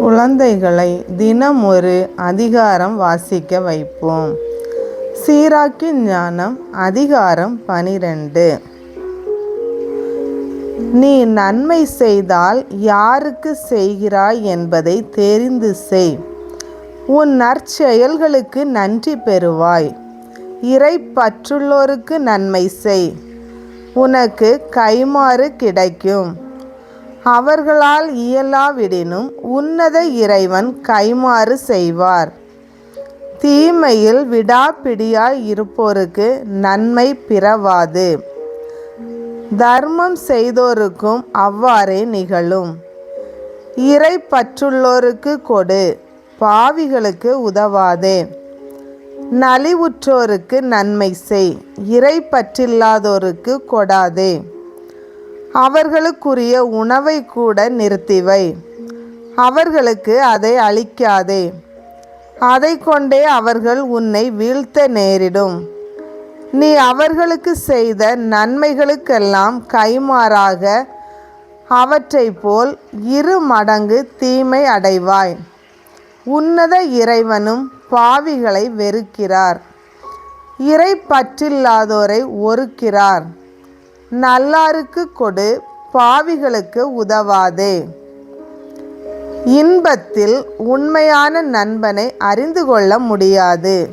குழந்தைகளை தினம் ஒரு அதிகாரம் வாசிக்க வைப்போம். சீராக்கின் ஞானம் அதிகாரம் பனிரெண்டு. நீ நன்மை செய்தால் யாருக்கு செய்கிறாய் என்பதை தெரிந்து செய். உன் நற்செயல்களுக்கு நன்றி பெறுவாய். இறை பற்றுள்ளோருக்கு நன்மை செய். உனக்கு கைமாறு கிடைக்கும். அவர்களால் இயலாவிடினும் உன்னத இறைவன் கைமாறு செய்வார். தீமையில் விடாப்பிடியாய் இருப்போருக்கு நன்மை பிறவாது. தர்மம் செய்தோருக்கும் அவ்வாறே நிகழும். இறை பற்றுள்ளோருக்கு கொடு பாவிகளுக்கு உதவாதே. நலிவுற்றோருக்கு நன்மை செய் இறை பற்றில்லாதோருக்கு கொடாதே. அவர்களுக்குரிய உணவை கூட நிறுத்திவை. அவர்களுக்கு அதை அளிக்காதே. அதை கொண்டே அவர்கள் உன்னை வீழ்த்த நேரிடும். நீ அவர்களுக்கு செய்த நன்மைகளுக்கெல்லாம் கைமாறாக அவற்றை போல் இரு மடங்கு தீமை அடைவாய். உன்னத இறைவனும் பாவிகளை வெறுக்கிறார். இறை பற்றில்லாதோரை ஒருக்கிறார் நல்லாருக்கு கொடு பாவிகளுக்கு உதவாதே. இன்பத்தில் உண்மையான நண்பனை அறிந்து கொள்ள முடியாது.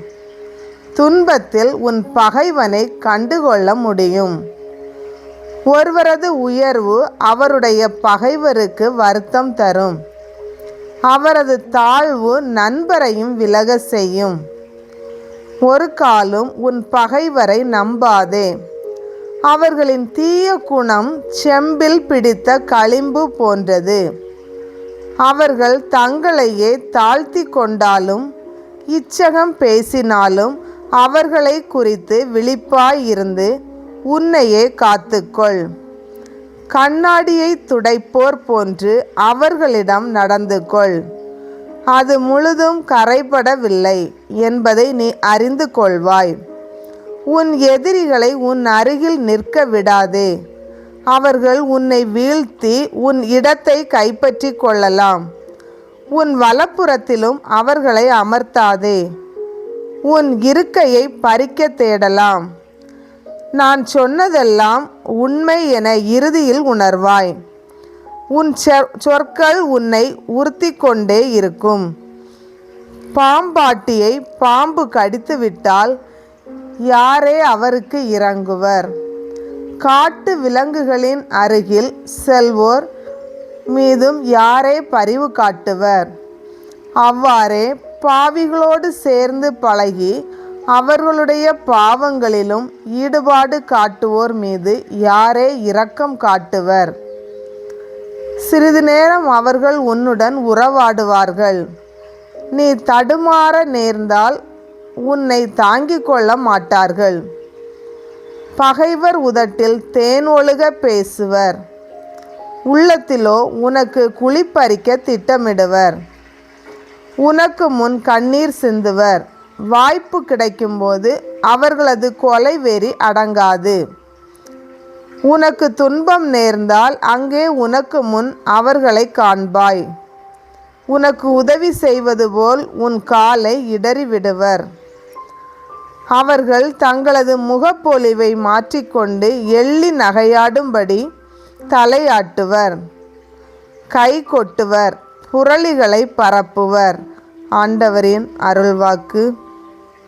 துன்பத்தில் உன் பகைவனை கண்டுகொள்ள முடியும். ஒருவரது உயர்வு அவருடைய பகைவருக்கு வருத்தம் தரும். அவரது தாழ்வு நண்பரையும் விலக செய்யும். ஒரு காலும் உன் பகைவரை நம்பாதே. அவர்களின் தீய குணம் செம்பில் பிடித்த களிம்பு போன்றது. அவர்கள் தங்களையே தாழ்த்தி கொண்டாலும் இச்சகம் பேசினாலும் அவர்களை குறித்து விழிப்பாயிருந்து உன்னையே காத்துக்கொள். கண்ணாடியை துடைப்போர் போன்று அவர்களிடம் நடந்து கொள் அது முழுதும் கரைபடவில்லை என்பதை நீ அறிந்து கொள்வாய். உன் எதிரிகளை உன் அருகில் நிற்க விடாதே. அவர்கள் உன்னை வீழ்த்தி உன் இடத்தை கைப்பற்றி கொள்ளலாம். உன் வலப்புறத்திலும் அவர்களை அமர்த்தாதே. உன் இருக்கையை பறிக்க தேடலாம். நான் சொன்னதெல்லாம் உண்மை என இறுதியில் உணர்வாய். உன் சொற்கள் உன்னை உறுத்தி கொண்டே இருக்கும். பாம்பாட்டியை பாம்பு கடித்துவிட்டால் யாரே அவருக்கு இறங்குவர்? காட்டு விலங்குகளின் அருகில் செல்வோர் மீதும் யாரே பரிவு காட்டுவர்? அவ்வாறே பாவிகளோடு சேர்ந்து பழகி அவர்களுடைய பாவங்களிலும் ஈடுபாடு காட்டுவோர் மீது யாரே இரக்கம் காட்டுவர்? சிறிது நேரம் அவர்கள் உன்னுடன் உறவாடுவார்கள். நீ தடுமாற நேர்ந்தால் உன்னை தாங்கிக் கொள்ள மாட்டார்கள். பகைவர் உதட்டில் தேன் ஒழுக பேசுவர். உள்ளத்திலோ உனக்கு குளிப்பறிக்க திட்டமிடுவர். உனக்கு முன் கண்ணீர் சிந்துவர். வாய்ப்பு கிடைக்கும்போது அவர்களது கொலை வெறி அடங்காது. உனக்கு துன்பம் நேர்ந்தால் அங்கே உனக்கு முன் அவர்களை காண்பாய். உனக்கு உதவி செய்வது போல் உன் காலை இடறிவிடுவர். அவர்கள் தங்களது முகப்பொலிவை மாற்றிக்கொண்டு எள்ளி நகையாடும்படி தலையாட்டுவர் கை கொட்டுவர் புரளிகளை பரப்புவர். ஆண்டவரின் அருள்வாக்கு.